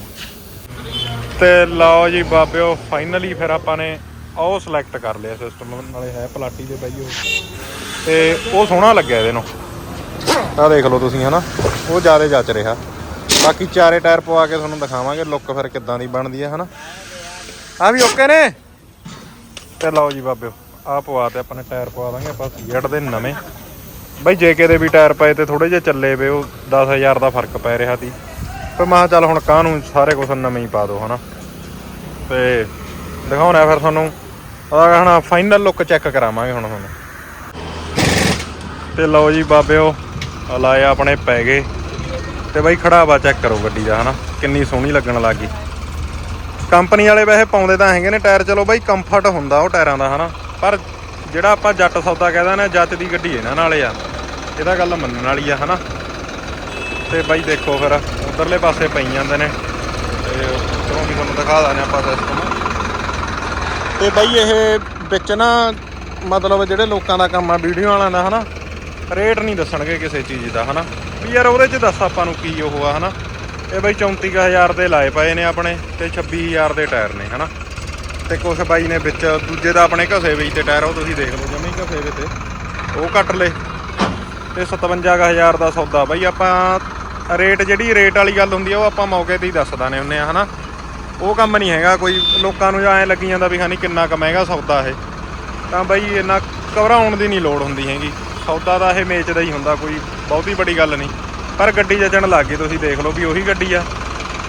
ਤੇ ਲਓ ਜੀ ਬਾਬਿਓ ਫਾਈਨਲੀ ਫਿਰ ਆਪਾਂ ਨੇ ਉਹ ਸਿਲੈਕਟ ਕਰ ਲਿਆ ਸਿਸਟਮ ਨਾਲੇ ਹੈ ਪਲਾਟੀ ਦੇ ਬਾਈ ਉਹ। ਤੇ ਉਹ ਸੋਹਣਾ ਲੱਗਿਆ ਇਹਦੇ ਨੂੰ। ਆ ਦੇਖ ਲਓ ਤੁਸੀਂ ਹਨਾ, ਉਹ ਜ਼ਿਆਦਾ ਜੱਚ ਰਿਹਾ। ਬਾਕੀ ਚਾਰੇ ਟਾਇਰ ਪਵਾ ਕੇ ਤੁਹਾਨੂੰ ਦਿਖਾਵਾਂਗੇ ਲੁੱਕ ਫਿਰ ਕਿੱਦਾਂ ਦੀ ਬਣਦੀ ਹੈ ਹਨਾ। ਆ ਵੀ ਓਕੇ ਨੇ। ਤੇ ਲਓ ਜੀ ਬਾਬਿਓ। ਆ ਪਵਾ ਤੇ ਆਪਾਂ ਨੇ ਟਾਇਰ ਪਵਾ ਦਾਂਗੇ, ਆਪਾਂ ਸੀਟ ਦੇ ਨਵੇਂ। ਬਈ ਜੇਕੇ ਦੇ ਵੀ ਟਾਇਰ ਪਏ ਤੇ ਥੋੜੇ ਜਿਹਾ ਚੱਲੇ ਵੇ, ਉਹ 10000 ਦਾ ਫ਼ਰਕ ਪੈ ਰਿਹਾ ਸੀ। ਪਰ ਮੈਂ ਕਿਹਾ ਚੱਲ ਹੁਣ ਕਾਹ ਨੂੰ ਸਾਰੇ ਕੁਝ ਨਵੇਂ ਹੀ ਪਾ ਦੋ, ਹਨਾ? ਤੇ ਦਿਖਾਉਣਾ ਫਿਰ ਤੁਹਾਨੂੰ। ਉਹਦਾ ਹਣਾ ਫਾਈਨਲ ਲੁੱਕ ਚੈੱਕ ਕਰਾਵਾਂਗੇ ਹੁਣ ਤੁਹਾਨੂੰ। ਤੇ ਲਓ ਜੀ ਬਾਬਿਓ ਆ ਲਾਏ ਆਪਣੇ ਪੈ ਗਏ ਤੇ ਬਾਈ ਖੜਾਵਾ ਚੈੱਕ ਕਰੋ ਗੱਡੀ ਦਾ, ਹਨਾ? ਕਿੰਨੀ ਸੋਹਣੀ ਲੱਗਣ ਲੱਗ ਗਈ। ਕੰਪਨੀ ਵਾਲੇ ਵੈਸੇ ਪਾਉਂਦੇ ਤਾਂ ਹੈਗੇ ਨੇ ਟਾਇਰ, ਚਲੋ ਬਾਈ ਕੰਫਰਟ ਹੁੰਦਾ ਉਹ ਟਾਇਰਾਂ ਦਾ, ਹਨਾ? ਪਰ ਜਿਹੜਾ ਆਪਾਂ ਜੱਟ ਸੌਦਾ ਕਹਿੰਦਾ ਨਾ ਜੱਟ ਦੀ ਗੱਡੀ ਇਹਨਾਂ ਨਾਲੇ ਆ। ਇਹਦਾ ਗੱਲ ਮੰਨਣ ਵਾਲੀ ਆ, ਹਨਾ? ਤੇ ਬਾਈ ਦੇਖੋ ਫਿਰ, ਉਧਰਲੇ ਪਾਸੇ ਪਈ ਜਾਂਦੇ ਨੇ। ਤੇ ਉਧਰੋਂ ਵੀ ਤੁਹਾਨੂੰ ਦਿਖਾ ਦਾਂਗੇ ਆਪਾਂ ਸਿਸਟਮ ਤੇ ਬਾਈ ਇਹ ਵਿੱਚ ਨਾ, ਮਤਲਬ ਜਿਹੜੇ ਲੋਕਾਂ ਦਾ ਕੰਮ ਆ, ਵੀਡੀਓ ਵਾਲਿਆਂ ਦਾ, ਹਨਾ? ਰੇਟ ਨਹੀਂ ਦੱਸਣਗੇ ਕਿਸੇ ਚੀਜ਼ ਦਾ, ਹਨਾ? ਵੀ ਯਾਰ ਉਹਦੇ 'ਚ ਦੱਸ ਆਪਾਂ ਨੂੰ ਕੀ ਉਹ ਆ, ਹਨਾ? ਇਹ ਬਾਈ 34000 ਦੇ ਲਾਏ ਪਏ ਨੇ ਆਪਣੇ, ਤੇ 26000 ਦੇ ਟਾਇਰ ਨੇ, ਹਨਾ? ਤੇ ਕੁਛ ਬਾਈ ਨੇ ਵਿੱਚ ਦੂਜੇ ਦਾ ਆਪਣੇ ਘਸੇ ਵਿੱਚ ਤੇ ਟਾਇਰ, ਉਹ ਤੁਸੀਂ ਦੇਖ ਲਓ ਜਮੀ ਘਸੇ ਵਿੱਚ। ਤੇ ਉਹ ਕੱਟ ਲਏ ਤੇ 57000 ਦਾ ਸੌਦਾ। ਬਾਈ ਆਪਾਂ ਰੇਟ ਜਿਹੜੀ ਰੇਟ ਵਾਲੀ ਗੱਲ ਹੁੰਦੀ ਆ, ਉਹ ਆਪਾਂ ਮੌਕੇ ਤੇ ਹੀ ਦੱਸ ਦਾਨੇ ਹੁੰਨੇ ਆ ਹਨਾ? ਉਹ ਕੰਮ ਨਹੀਂ ਹੈਗਾ ਕੋਈ। ਲੋਕਾਂ ਨੂੰ ਐਂ ਲੱਗੀ ਜਾਂਦਾ ਵੀ ਖਾਨੀ ਕਿੰਨਾ ਕੁ ਮਹਿੰਗਾ ਸੌਦਾ ਇਹ। ਤਾਂ ਬਾਈ ਇੰਨਾ ਘਬਰਾਉਣ ਦੀ ਨਹੀਂ ਲੋੜ ਹੁੰਦੀ ਹੈਗੀ। ਸੌਦਾ ਤਾਂ ਇਹ ਮੇਚ ਦਾ ਹੀ ਹੁੰਦਾ, ਕੋਈ ਬਹੁਤੀ ਵੱਡੀ ਗੱਲ ਨਹੀਂ। ਪਰ ਗੱਡੀ ਜੱਜਣ ਲੱਗ ਗਈ, ਤੁਸੀਂ ਦੇਖ ਲਓ ਵੀ ਉਹੀ ਗੱਡੀ ਆ।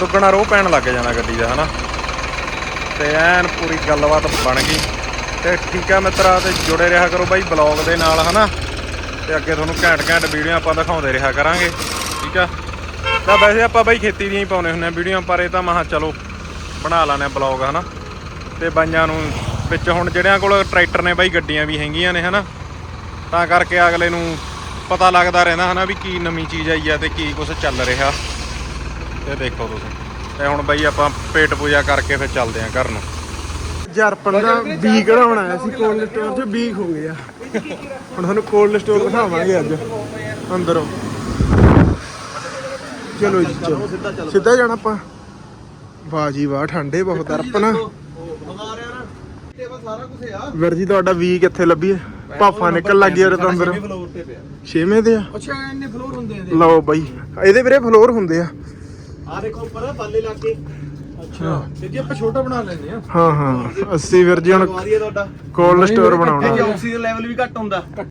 ਦੁੱਗਣਾ ਰੋਹ ਪੈਣ ਲੱਗ ਜਾਣਾ ਗੱਡੀ ਦਾ, ਹਨਾ? ਤੇ ਐਨ ਪੂਰੀ ਗੱਲਬਾਤ ਬਣ ਗਈ। ਤੇ ਠੀਕ ਆ ਮਿੱਤਰਾ, ਤੇ ਜੁੜੇ ਰਿਹਾ ਕਰੋ ਬਾਈ ਬਲੌਗ ਦੇ ਨਾਲ, ਹਨਾ? ਤੇ ਅੱਗੇ ਤੁਹਾਨੂੰ ਘੈਂਟ ਘੈਂਟ ਵੀਡੀਓ ਆਪਾਂ ਦਿਖਾਉਂਦੇ ਰਿਹਾ ਕਰਾਂਗੇ, ਠੀਕ ਆ? ਤਾਂ ਵੈਸੇ ਆਪਾਂ ਬਾਈ ਖੇਤੀ ਦੀਆਂ ਹੀ ਪਾਉਨੇ ਹੁੰਦੇ ਆ ਵੀਡੀਓ ਪਰ ਇਹ ਤਾਂ ਮਹਾ ਚਲੋ, ਬਣਾ ਲਾਣੇ ਬਲੌਗ, ਹਨਾ? ਤੇ ਬਾਈਆਂ ਨੂੰ ਵਿੱਚ ਹੁਣ ਜਿਹੜਿਆਂ ਕੋਲ ਟਰੈਕਟਰ ਨੇ ਬਾਈ, ਗੱਡੀਆਂ ਵੀ ਹੈਗੀਆਂ ਨੇ, ਹਨਾ? ਤਾਂ ਕਰਕੇ ਅਗਲੇ ਨੂੰ ਪਤਾ ਲੱਗਦਾ ਰਹਿੰਦਾ, ਹਨਾ, ਵੀ ਕੀ ਨਵੀਂ ਚੀਜ਼ ਆਈ ਆ ਤੇ ਕੀ ਕੁਝ ਚੱਲ ਰਿਹਾ। ਤੇ ਦੇਖੋ ਤੁਸੀਂ। ਤੇ ਹੁਣ ਬਾਈ ਆਪਾਂ ਪੇਟ ਪੂਜਾ ਕਰਕੇ ਫਿਰ ਚੱਲਦੇ ਆਂ ਘਰ ਨੂੰ। ਜਰਪਨ ਦਾ ਬੀ ਕਢਾਉਣ ਆਇਆ ਸੀ ਕੋਲਡ ਸਟੋਰ 'ਚ ਬੀ ਹੋ ਗਿਆ ਹੁਣ ਤੁਹਾਨੂੰ ਕੋਲਡ ਸਟੋਰ ਦਿਖਾਵਾਂਗੇ ਅੱਜ ਅੰਦਰੋਂ। ਚਲੋ ਜੀ ਚਲੋ। ਸਿੱਧਾ ਚੱਲ ਸਿੱਧਾ ਜਾਣਾ ਆਪਾਂ। ਵਾਹ ਜੀ ਵਾਹ ਠੰਡੇ ਬਹੁਤ ਅਰਪਣਾ। ਹਮਾਰੇ ਨਾ ਤੇ ਬਸ ਸਾਰਾ ਕੁਝ ਆ ਵੀਰ ਜੀ ਤੁਹਾਡਾ ਵੀ ਕਿੱਥੇ ਲੱਭੀ ਹੈ ਪਾਫਾ ਨਿਕਲ ਲੱਗ ਗਿਆ ਅੰਦਰ। ਤੇ ਪਿਆ। ਛੇਵੇਂ ਤੇ ਆ? ਅੱਛਾ ਇੰਨੇ ਫਲੋਰ ਹੁੰਦੇ ਆ ਲਓ ਬਾਈ ਇਹਦੇ ਵੀਰੇ ਫਲੋਰ ਹੁੰਦੇ ਆ। ਆ ਦੇਖੋ ਉੱਪਰ ਬਾਲੇ ਲਾ ਕੇ ਅੱਛਾ। ਤੇ ਜੇ ਆਪਾਂ ਛੋਟਾ ਬਣਾ ਲੈਂਦੇ ਆ ਹਾਂ ਹਾਂ। 80 ਵੀਰ ਜੀ ਹੁਣ ਵਾਰੀ ਤੁਹਾਡਾ। ਕੋਲਡ ਸਟੋਰ ਇਹ ਬਣਾਉਣਾ। ਜੀ ਆਕਸੀਜਨ ਲੈਵਲ ਵੀ ਘੱਟ ਹੁੰਦਾ।